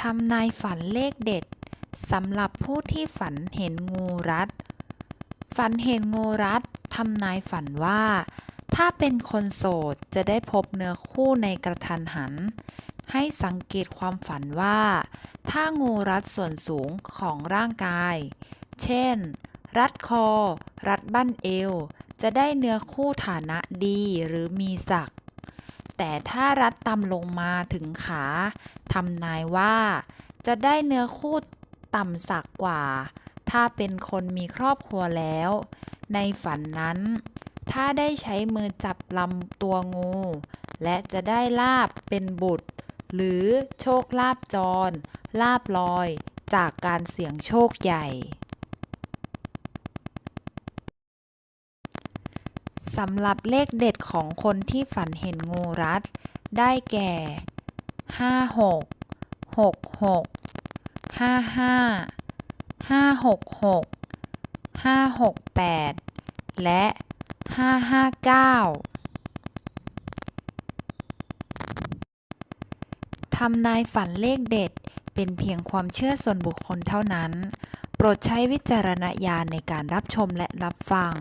ทำนายฝันเลขเด็ดสำหรับผู้ที่ฝันเห็นงูรัด ฝันเห็นงูรัดทำนายฝันว่า ถ้าเป็นคนโสดจะได้พบเนื้อคู่ในกระทันหัน ให้สังเกตความฝันว่า ถ้างูรัดส่วนสูงของร่างกาย เช่น รัดคอ รัดบั้นเอว จะได้เนื้อคู่ฐานะดีหรือมีศักดิ์ แต่ถ้ารัดต่ำลงมาถึงขาทำนายว่า จะได้เนื้อคู่ต่ำสักกว่า ถ้าเป็นคนมีครอบครัวแล้ว ในฝันนั้น ถ้าได้ใช้มือจับลำตัวงู และจะได้ลาบเป็นบุตร หรือโชคลาบจร ลาบลอย จากการเสี่ยงโชคใหญ่ สำหรับเลขเด็ดของคนที่ฝันเห็นงูรัด ได้แก่ 56 66 55 566 568 และ 559 ทำนายฝันเลขเด็ดเป็นเพียงความเชื่อส่วนบุคคลเท่านั้น โปรดใช้วิจารณญาณในการรับชมและรับฟัง